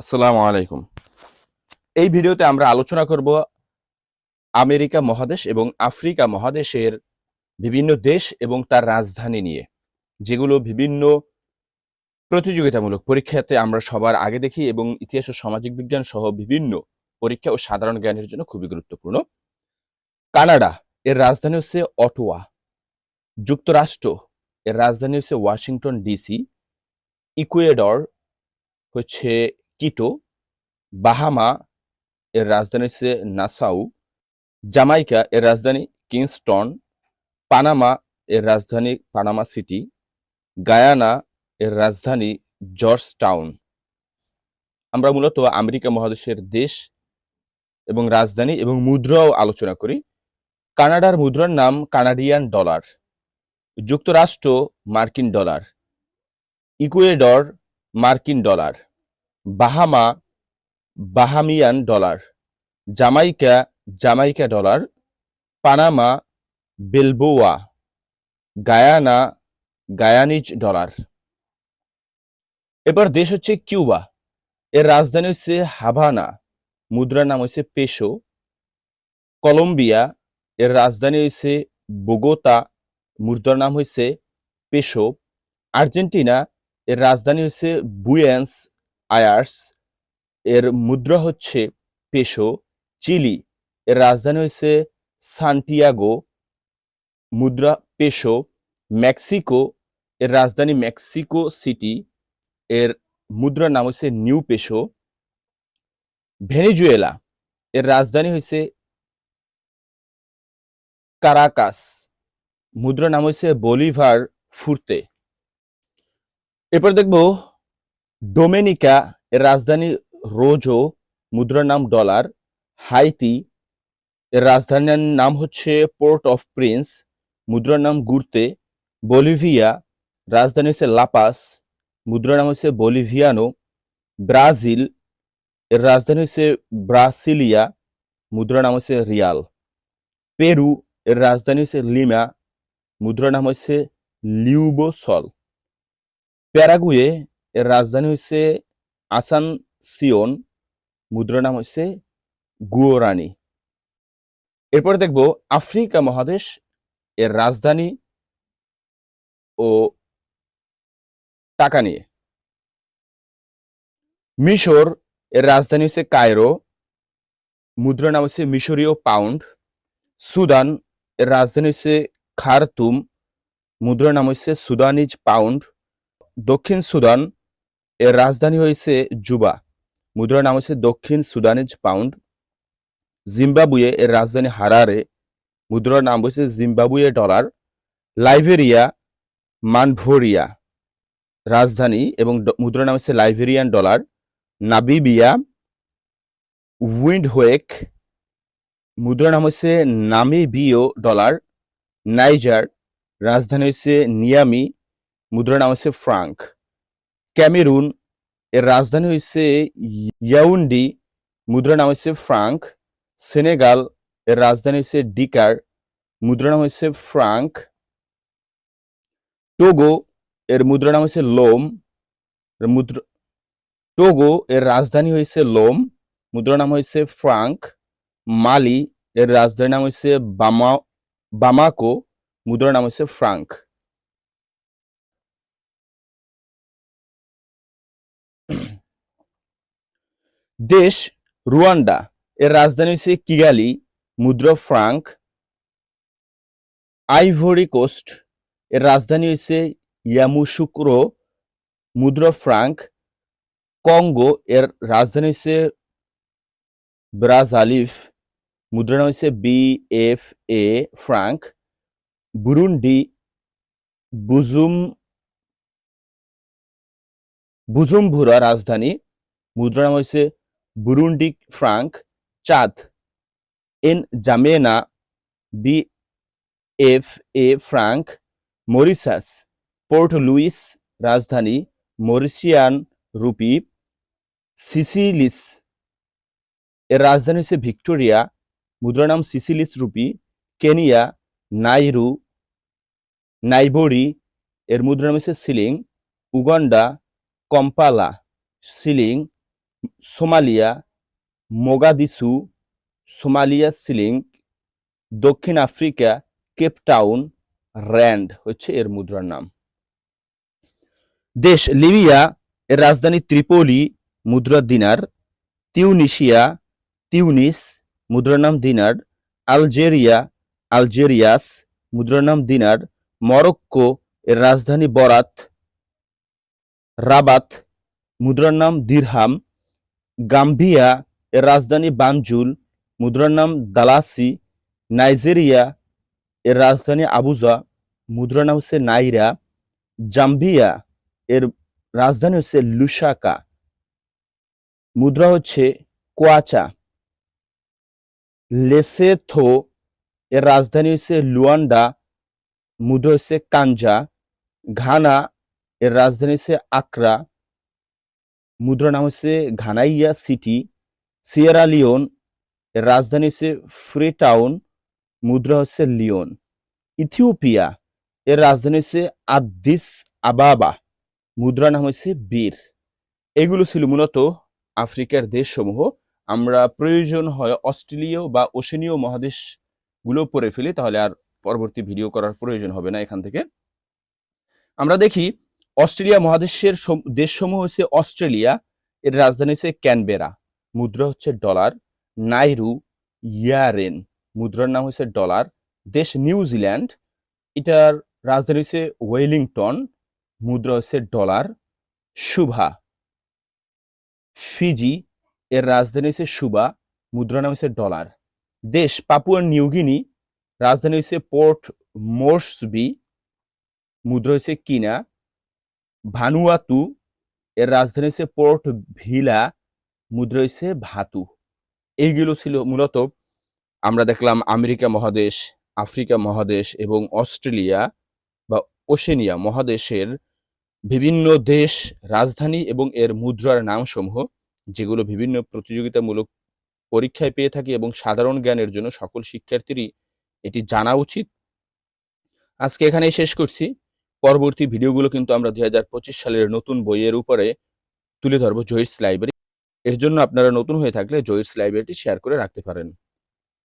আসসালামু আলাইকুম। এই ভিডিওতে আমরা আলোচনা করব আমেরিকা মহাদেশ এবং আফ্রিকা মহাদেশের বিভিন্ন দেশ এবং তার রাজধানী নিয়ে, যেগুলো বিভিন্ন প্রতিযোগিতামূলক পরীক্ষাতে আমরা সবার আগে দেখি এবং ইতিহাস ও সামাজিক বিজ্ঞান সহ বিভিন্ন পরীক্ষা ও সাধারণ জ্ঞানের জন্য খুবই গুরুত্বপূর্ণ। কানাডা, এর রাজধানী হচ্ছে অটোয়া। যুক্তরাষ্ট্র, এর রাজধানী হচ্ছে ওয়াশিংটন ডিসি। ইকুয়েডর হচ্ছে কিটো, বাহামা এর রাজধানী হচ্ছে নাসাউ, জামাইকা এর রাজধানী কিংস্টন, পানামা এর রাজধানী পানামা সিটি, গায়ানা এর রাজধানী জর্জ টাউন আমরা মূলত আমেরিকা মহাদেশের দেশ এবং রাজধানী এবং মুদ্রাও আলোচনা করি। কানাডার মুদ্রার নাম কানাডিয়ান ডলার, যুক্তরাষ্ট্র মার্কিন ডলার, ইকুয়েডর মার্কিন dollar. Bahamas Bahamian dollar, Jamaica Jamaica dollar, Panama balboa, Guyana Guyanese dollar. এবার দেশ হচ্ছে কিউবা, এর রাজধানী হচ্ছে হাভানা, মুদ্রার নাম হচ্ছে পেশো। কলম্বিয়া, এর রাজধানী হচ্ছে বোগোতা, মুদ্রার নাম হচ্ছে পেশো। আর্জেন্টিনা, এর রাজধানী হচ্ছে বুয়েন্স আয়ার্স, এর মুদ্রা হচ্ছে পেশো, চিলি। এর রাজধানী হচ্ছে সান্টিয়াগো মুদ্রা পেশো, মেক্সিকো। এর রাজধানী মেক্সিকো সিটি। এর মুদ্রার নাম হচ্ছে নিউ পেশো। ভেনেজুয়েলা, এর রাজধানী হচ্ছে কারাকাস। মুদ্রার নাম হচ্ছে বলিভার ফুর্তে। এরপর দেখব ডোমেনিকা এর রাজধানী রোজো, মুদ্রার নাম ডলার। হাইতি এর রাজধানীর নাম হচ্ছে পোর্ট অফ প্রিন্স, মুদ্রার নাম গুরতে। বলিভিয়া, রাজধানী হচ্ছে লাপাস, মুদ্রার নাম হচ্ছে বলিভিয়ানো। ব্রাজিল এর রাজধানী হচ্ছে ব্রাসিলিয়া, মুদ্রার নাম হচ্ছে রিয়াল। পেরু এর রাজধানী হচ্ছে লিমা, মুদ্রার নাম হচ্ছে লিউবোসল। প্যারাগুয়ে এর রাজধানী হচ্ছে আসান সিওন মুদ্রার নাম হচ্ছে গুয়োরানি। এরপর দেখব আফ্রিকা মহাদেশ, এর রাজধানী ও টাকা নিয়ে। মিশর, এর রাজধানী হচ্ছে কায়রো মুদ্রার নাম হচ্ছে মিশরীয় পাউন্ড। সুদান, এর রাজধানী হচ্ছে খারতুম মুদ্রার নাম হচ্ছে সুদানিজ পাউন্ড। দক্ষিণ সুদান এর রাজধানী হয়েছে জুবা। মুদ্রার নাম হচ্ছে দক্ষিণ সুদানিজ পাউন্ড। জিম্বাবুয়ে এর রাজধানী হারারে। মুদ্রার নাম হচ্ছে জিম্বাবুয়ে ডলার। লাইবেরিয়া, মানভোরিয়া রাজধানী এবং মুদ্রার নাম হচ্ছে লাইবেরিয়ান ডলার। নাবিবিয়া, উইন্ডহোয়েক, মুদ্রার নাম হচ্ছে নামিবিও ডলার। নাইজার, রাজধানী হচ্ছে নিয়ামি। মুদ্রার নাম হচ্ছে ফ্রাঙ্ক। ক্যামেরুন, এর রাজধানী হচ্ছে ইয়াউন্ডি মুদ্রার নাম হচ্ছে ফ্রাঙ্ক। সেনেগাল, এর রাজধানী হচ্ছে ডিকার মুদ্রার নাম হচ্ছে ফ্রাঙ্ক। টোগো, এর মুদ্রার নাম হচ্ছে লোম। মুদ্রা, টোগো, এর রাজধানী হয়েছে লোম। মুদ্রার নাম হয়েছে ফ্রাঙ্ক। মালি, এর রাজধানীর নাম হচ্ছে বামা, বামাকো। মুদ্রার নাম হচ্ছে ফ্রাঙ্ক। দেশ রুয়ান্ডা। এর রাজধানী হচ্ছে কিগালি, মুদ্রা ফ্রাঙ্ক, আইভরি কোস্ট। এর রাজধানী হচ্ছে ইয়ামুশুক্রো, মুদ্রা ফ্রাঙ্ক, কঙ্গো। এর রাজধানী হচ্ছে ব্রাজালিফ, মুদ্রা হচ্ছে B F A franc. Burundi, বুজুম, Bujumbura রাজধানী, মুদ্রা নাম হচ্ছে Burundi franc Chad N'Djamena B F A franc Mauritius Port Louis রাজধানী মরিশিয়ান রুপি সিসিলিস এর রাজধানী হচ্ছে ভিক্টোরিয়া। মুদ্রার নাম সিসিলিস রুপি কেনিয়া নাইরু নাইবোরি এর মুদ্রার নাম হচ্ছে shilling Uganda Kampala shilling Somalia, Mogadishu, Somalia shilling, দক্ষিণ আফ্রিকা কেপটাউন র্যান্ড হচ্ছে এর মুদ্রার নাম। দেশ লিবিয়া, এর রাজধানী ত্রিপোলি মুদ্রা দিনার। তিউনিশিয়া, তিউনিস, মুদ্রার নাম দিনার। আলজেরিয়া, আলজেরিয়াস, মুদ্রার নাম দিনার। মরক্কো, এর রাজধানী বরাত। রাবাত, মুদ্রার নাম দিরহাম। গাম্বিয়া এর রাজধানী বানজুল, মুদ্রার নাম দালাসি, নাইজেরিয়া এর রাজধানী আবুজা, মুদ্রার নাম হচ্ছে নাইরা, জাম্বিয়া এর রাজধানী হচ্ছে লুসাকা মুদ্রা হচ্ছে কোয়াচা। লেসেথো এর রাজধানী হচ্ছে লুয়ান্ডা, মুদ্রা হচ্ছে কাঞ্জা। ঘানা এর রাজধানী হচ্ছে আকরা। মুদ্রা নাম হচ্ছে ঘানাইয়া সিটি, সিয়েরা লিওন, এর রাজধানী হচ্ছে ফ্রি টাউন মুদ্রা হচ্ছে লিওন। ইথিওপিয়া, এর রাজধানী হচ্ছে আদিস আবাবা, মুদ্রা নাম হচ্ছে বীর। এগুলো ছিল মূলত আফ্রিকার দেশসমূহ। আমরা প্রয়োজন হয় অস্ট্রেলীয় বা ওশেনীয় মহাদেশগুলো পড়ে ফেলি, তাহলে আর পরবর্তী ভিডিও করার প্রয়োজন হবে না এখান থেকে। আমরা দেখি অস্ট্রেলিয়া মহাদেশের সম- দেশসমূহ হচ্ছে অস্ট্রেলিয়া, এর রাজধানী হচ্ছে ক্যানবেরা। মুদ্রা হচ্ছে ডলার। নাইরু, ইয়ারেন, মুদ্রার নাম হচ্ছে ডলার। দেশ নিউজিল্যান্ড এটার রাজধানী হচ্ছে ওয়েলিংটন, মুদ্রা হচ্ছে ডলার। সুভা, ফিজি, এর রাজধানী হচ্ছে সুবা মুদ্রা নাম হচ্ছে ডলার। দেশ পাপুয়া নিউগিনি রাজধানী হচ্ছে পোর্ট মোর্সবি, মুদ্রা হচ্ছে কিনা। ভানুয়াতু এর রাজধানী হচ্ছে পোর্ট ভিলা, মুদ্রা হচ্ছে ভাতু। এইগুলো ছিল মূলত আমরা দেখলাম আমেরিকা মহাদেশ, আফ্রিকা মহাদেশ এবং অস্ট্রেলিয়া বা ওশেনিয়া মহাদেশের বিভিন্ন দেশ, রাজধানী এবং এর মুদ্রার নামসমূহ, যেগুলো বিভিন্ন প্রতিযোগিতামূলক পরীক্ষায় পেয়ে থাকি এবং সাধারণ জ্ঞানের জন্য সকল শিক্ষার্থীরই এটি জানা উচিত। আজকে এখানেই শেষ করছি। পরবর্তী ভিডিওগুলো কিন্তু আমরা দুই হাজার পঁচিশ সালের নতুন বইয়ের উপরে তুলে ধরবো জয়ীস লাইব্রেরি। এর জন্য আপনারা নতুন হয়ে থাকলে জয়ীস লাইব্রেরিটি শেয়ার করে রাখতে পারেন।